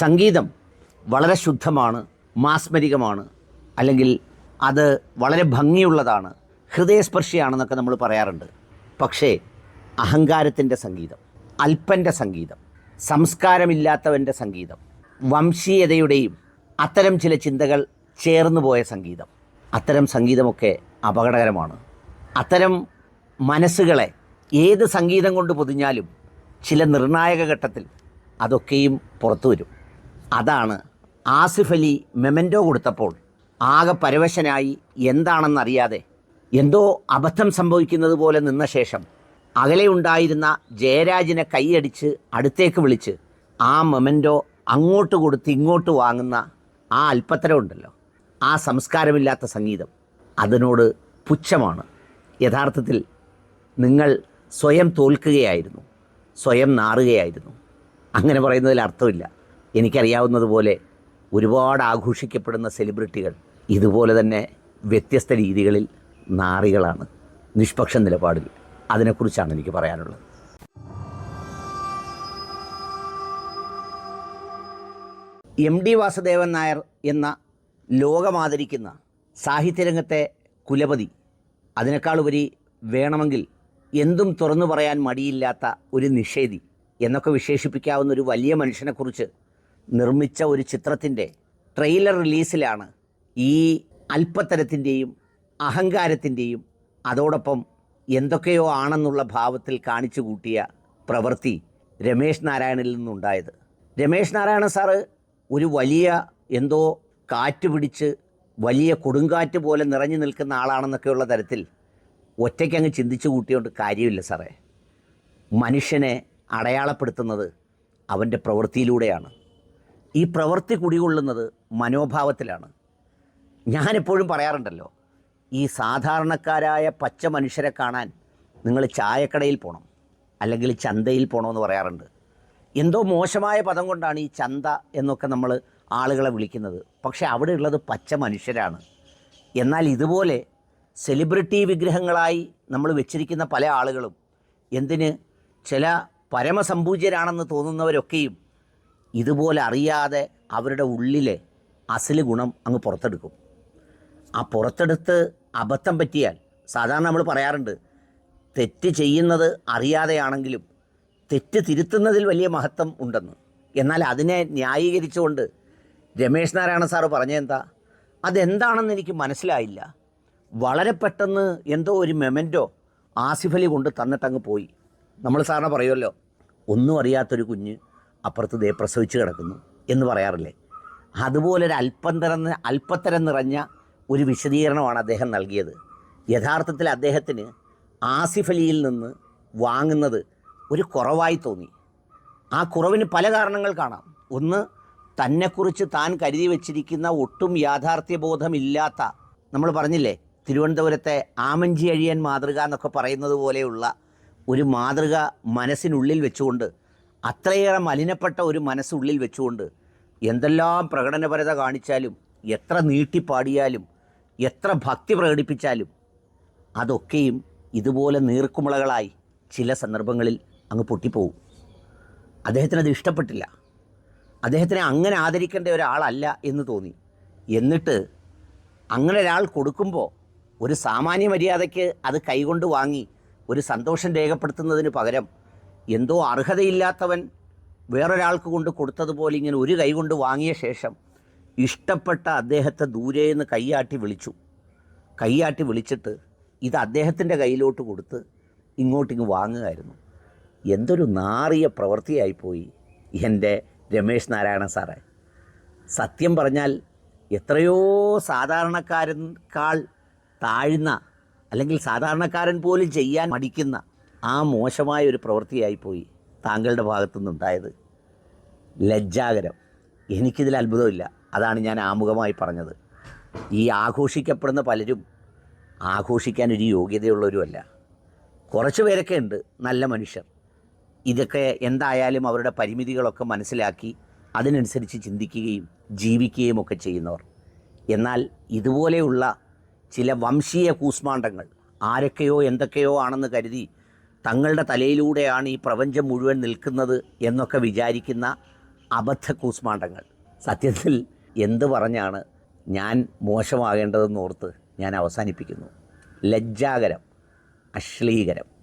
സംഗീതം വളരെ ശുദ്ധമാണ് മാസ്മരികമാണ് അല്ലെങ്കിൽ അത് വളരെ ഭംഗിയുള്ളതാണ് ഹൃദയസ്പർശിയാണെന്നൊക്കെ നമ്മൾ പറയാറുണ്ട്. പക്ഷേ അഹങ്കാരത്തിന്റെ സംഗീതം അല്പന്റെ സംഗീതം സംസ്കാരമില്ലാത്തവന്റെ സംഗീതം വംശീയതയുടെയും അത്തരം ചില ചിന്തകൾ ചേർന്നു പോയ സംഗീതം അത്തരം സംഗീതമൊക്കെ അപകടകരമാണ്. അത്തരം മനസ്സുകളെ ഏത് സംഗീതം കൊണ്ട് പൊതിഞ്ഞാലും ചില നിർണായക ഘട്ടത്തിൽ അതൊക്കെയും പുറത്തു വരും. അതാണ് ആസിഫ് അലി മെമന്റോ കൊടുത്തപ്പോൾ ആകെ പരവശനായി എന്താണെന്നറിയാതെ എന്തോ അബദ്ധം സംഭവിക്കുന്നത് പോലെ നിന്ന ശേഷം അകലെ ഉണ്ടായിരുന്ന ജയരാജിനെ കൈയടിച്ച് അടുത്തേക്ക് വിളിച്ച് ആ മെമെന്റോ അങ്ങോട്ട് കൊടുത്ത് ഇങ്ങോട്ട് വാങ്ങുന്ന ആ അല്പത്തരം ഉണ്ടല്ലോ. ആ സംസ്കാരമില്ലാത്ത സംഗീതം അതിനോട് പുച്ഛമാണ്. യഥാർത്ഥത്തിൽ നിങ്ങൾ സ്വയം തോൽക്കുകയായിരുന്നു. സ്വയം നാറുകയായിരുന്നു. അങ്ങനെ പറയുന്നതിൽ അർത്ഥമില്ല. എനിക്കറിയാവുന്നതുപോലെ ഒരുപാട് ആഘോഷിക്കപ്പെടുന്ന സെലിബ്രിറ്റികൾ ഇതുപോലെ തന്നെ വ്യത്യസ്ത രീതികളിൽ നാറികളാണ്. നിഷ്പക്ഷ നിലപാടിൽ. അതിനെക്കുറിച്ചാണ് എനിക്ക് പറയാനുള്ളത്. എം ഡി വാസുദേവൻ നായർ എന്ന ലോകമാദരിക്കുന്ന സാഹിത്യരംഗത്തെ കുലപതി അതിനേക്കാളുപരി വേണമെങ്കിൽ എന്തും തുറന്നു പറയാൻ മടിയില്ലാത്ത ഒരു നിഷേധി എന്നൊക്കെ വിശേഷിപ്പിക്കാവുന്ന ഒരു വലിയ മനുഷ്യനെക്കുറിച്ച് നിർമ്മിച്ച ഒരു ചിത്രത്തിന്റെ ട്രെയിലർ റിലീസിലാണ് ഈ അല്പത്തരത്തിന്റെയും അഹങ്കാരത്തിന്റെയും അതോടൊപ്പം എന്തൊക്കെയോ ആണെന്നുള്ള ഭാവത്തിൽ കാണിച്ചു കൂട്ടിയ പ്രവൃത്തി രമേശ് നാരായണിൽ നിന്നുണ്ടായത്. രമേശ് നാരായണ സാറ് ഒരു വലിയ എന്തോ കാറ്റ് പിടിച്ച് വലിയ കൊടുങ്കാറ്റ് പോലെ നിറഞ്ഞു നിൽക്കുന്ന ആളാണെന്നൊക്കെയുള്ള തരത്തിൽ ഒറ്റയ്ക്കങ്ങ് ചിന്തിച്ചു കൂട്ടിയോണ്ട് കാര്യമില്ല സാറേ മനുഷ്യനെ അടയാളപ്പെടുത്തുന്നത് അവന്റെ പ്രവൃത്തിയിലൂടെയാണ്. ഈ പ്രവൃത്തി കുടികൊള്ളുന്നത് മനോഭാവത്തിലാണ്. ഞാനെപ്പോഴും പറയാറുണ്ടല്ലോ ഈ സാധാരണക്കാരായ പച്ച മനുഷ്യരെ കാണാൻ നിങ്ങൾ ചായക്കടയിൽ പോകണം അല്ലെങ്കിൽ ചന്തയിൽ പോകണമെന്ന് പറയാറുണ്ട്. എന്തോ മോശമായ പദം കൊണ്ടാണ് ഈ ചന്ത എന്നൊക്കെ നമ്മൾ ആളുകളെ വിളിക്കുന്നത്. പക്ഷേ അവിടെ ഉള്ളത് പച്ച മനുഷ്യരാണ്. എന്നാൽ ഇതുപോലെ സെലിബ്രിറ്റി വിഗ്രഹങ്ങളായി നമ്മൾ വെച്ചിരിക്കുന്ന പല ആളുകളും എന്തിന് ചില പരമസമ്പൂജ്യരാണെന്ന് തോന്നുന്നവരൊക്കെയും ഇതുപോലെ അറിയാതെ അവരുടെ ഉള്ളിലെ അസൽ ഗുണം അങ്ങ് പുറത്തെടുക്കും. ആ പുറത്തെടുത്ത് അബദ്ധം പറ്റിയാൽ സാധാരണ നമ്മൾ പറയാറുണ്ട് തെറ്റ് ചെയ്യുന്നത് അറിയാതെയാണെങ്കിലും തെറ്റ് തിരുത്തുന്നതിൽ വലിയ മഹത്വം ഉണ്ടെന്ന്. എന്നാൽ അതിനെ ന്യായീകരിച്ചുകൊണ്ട് രമേശ് നാരായണ സാറ് പറഞ്ഞെന്താ അതെന്താണെന്ന് എനിക്ക് മനസ്സിലായില്ല. വളരെ പെട്ടെന്ന് എന്തോ ഒരു മെമന്റോ ആസിഫലി കൊണ്ട് തന്നിട്ടങ്ങ് പോയി. നമ്മൾ സാറിനെ പറയുമല്ലോ ഒന്നും അറിയാത്തൊരു കുഞ്ഞ് അപ്പുറത്ത് ദേ പ്രസവിച്ച് കിടക്കുന്നു എന്ന് പറയാറില്ലേ? അതുപോലെ ഒരു അല്പം തരം അല്പത്തരം നിറഞ്ഞ ഒരു വിശദീകരണമാണ് അദ്ദേഹം നൽകിയത്. യഥാർത്ഥത്തിൽ അദ്ദേഹത്തിന് ആസിഫ് അലിയിൽ നിന്ന് വാങ്ങുന്നത് ഒരു കുറവായി തോന്നി. ആ കുറവിന് പല കാരണങ്ങൾ കാണാം. ഒന്ന് തന്നെക്കുറിച്ച് താൻ കരുതി വച്ചിരിക്കുന്ന ഒട്ടും യാഥാർത്ഥ്യബോധമില്ലാത്ത നമ്മൾ പറഞ്ഞില്ലേ തിരുവനന്തപുരത്തെ ആമഞ്ചി അഴിയൻ മാതൃക എന്നൊക്കെ പറയുന്നത് പോലെയുള്ള ഒരു മാതൃക മനസ്സിനുള്ളിൽ വെച്ചുകൊണ്ട് അത്രയേറെ മലിനപ്പെട്ട ഒരു മനസ്സുള്ളിൽ വെച്ചുകൊണ്ട് എന്തെല്ലാം പ്രകടനപരത കാണിച്ചാലും എത്ര നീട്ടിപ്പാടിയാലും എത്ര ഭക്തി പ്രകടിപ്പിച്ചാലും അതൊക്കെയും ഇതുപോലെ നീർക്കുമുളകളായി ചില സന്ദർഭങ്ങളിൽ അങ്ങ് പൊട്ടിപ്പോവും. അദ്ദേഹത്തിന് അത് ഇഷ്ടപ്പെട്ടില്ല. അദ്ദേഹത്തിനെ അങ്ങനെ ആദരിക്കേണ്ട ഒരാളല്ല എന്ന് തോന്നി. എന്നിട്ട് അങ്ങനെ ഒരാൾ കൊടുക്കുമ്പോൾ ഒരു സാമാന്യ മര്യാദയ്ക്ക് അത് കൈകൊണ്ട് വാങ്ങി ഒരു സന്തോഷം രേഖപ്പെടുത്തുന്നതിന് പകരം എന്തോ അർഹതയില്ലാത്തവൻ വേറൊരാൾക്ക് കൊണ്ട് കൊടുത്തതുപോലെ ഇങ്ങനെ ഒരു കൈ കൊണ്ട് വാങ്ങിയ ശേഷം ഇഷ്ടപ്പെട്ട അദ്ദേഹത്തെ ദൂരെ നിന്ന് കൈയാട്ടി വിളിച്ചു. കൈയാട്ടി വിളിച്ചിട്ട് ഇത് അദ്ദേഹത്തിന്റെ കയ്യിലോട്ട് കൊടുത്ത് ഇങ്ങോട്ടിങ്ങ് വാങ്ങുകയായിരുന്നു. എന്തൊരു നാറിയ പ്രവൃത്തിയായിപ്പോയി എന്റെ രമേശ് നാരായണ സാറേ. സത്യം പറഞ്ഞാൽ എത്രയോ സാധാരണക്കാരൻക്കാൾ താഴ്ന്ന അല്ലെങ്കിൽ സാധാരണക്കാരൻ പോലും ചെയ്യാൻ മടിക്കുന്ന ആ മോശമായ ഒരു പ്രവൃത്തിയായിപ്പോയി താങ്കളുടെ ഭാഗത്തു നിന്നുണ്ടായത് ലജ്ജാകരം. എനിക്കിതിൽ അത്ഭുതമില്ല. അതാണ് ഞാൻ ആമുഖമായി പറഞ്ഞത്. ഈ ആഘോഷിക്കപ്പെടുന്ന പലരും ആഘോഷിക്കാൻ ഒരു യോഗ്യതയുള്ളവരുമല്ല. കുറച്ച് പേരൊക്കെ ഉണ്ട് നല്ല മനുഷ്യർ. ഇതൊക്കെ എന്തായാലും അവരുടെ പരിമിതികളൊക്കെ മനസ്സിലാക്കി അതിനനുസരിച്ച് ചിന്തിക്കുകയും ജീവിക്കുകയും ഒക്കെ ചെയ്യുന്നവർ. എന്നാൽ ഇതുപോലെയുള്ള ചില വംശീയ കൂസ്മാണ്ടങ്ങൾ ആരൊക്കെയോ എന്തൊക്കെയോ ആണെന്ന് കരുതി തങ്ങളുടെ തലയിലൂടെയാണ് ഈ പ്രപഞ്ചം മുഴുവൻ നിൽക്കുന്നത് എന്നൊക്കെ വിചാരിക്കുന്ന അബദ്ധ കൂസ്മാണ്ടങ്ങൾ. സത്യത്തിൽ എന്ത് പറഞ്ഞാണ് ഞാൻ മോശമാകേണ്ടതെന്ന് ഓർത്ത് ഞാൻ അവസാനിപ്പിക്കുന്നു. ലജ്ജാകരം അശ്ലീകരം.